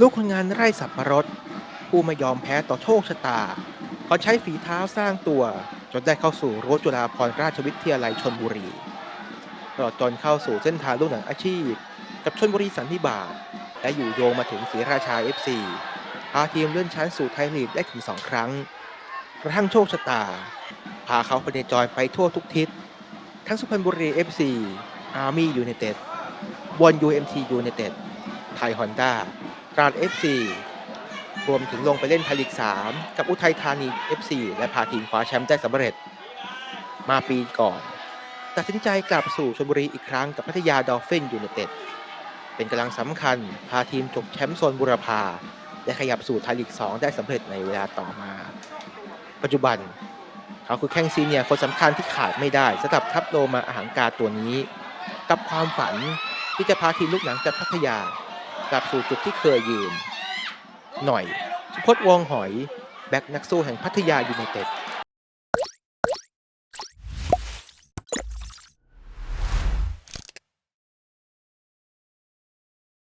ลูกคนงานไร่สับปะรด ผู้ไม่ยอมแพ้ต่อโชคชะตา เขาใช้ฝีเท้าสร้างตัว จนได้เข้าสู่รั้วจุฬาภรณราชวิทยาลัยชนบุรีตลอดจนเข้าสู่เส้นทางลูกหนังอาชีพ กับชนบุรีสันนิบาตและอยู่โยงมาถึงศรีราชา FC พาทีมเลื่อนชั้นสู่ไทยลีกได้ถึง2ครั้ง กระทั่งโชคชะตา พาเขาไปในจอยไปทั่วทุกทิศ ทั้งสุพรรณบุรี FC อาร์มี่ยูไนเต็ดบอล UMT ยูไนเต็ดไทยฮอนด้า ตราด FC รวมถึงลงไปเล่นไทยลีก 3 กับอุทัยธานี FC และพาทีมคว้าแชมป์ได้สำเร็จ มาปีก่อน ตัดสินใจกลับสู่ชลบุรีอีกครั้งกับพัทยาดอลฟินยูไนเต็ด เป็นกำลังสำคัญพาทีมจบแชมป์โซนบุรพา และขยับสู่ไทยลีก 2 ได้สำเร็จในเวลาต่อมา ปัจจุบัน เขาคือแข้งซีเนียคนสำคัญที่ขาดไม่ได้สำหรับทัพโลมาอาหางกาตัวนี้ กับความฝันที่จะพาทีมลูกหนังจากพัทยา กลับสู่จุดที่เคยยืน หน่อย สุพจน์วงหอย แบ็กนักสู้แห่งพัทยายูไนเต็ด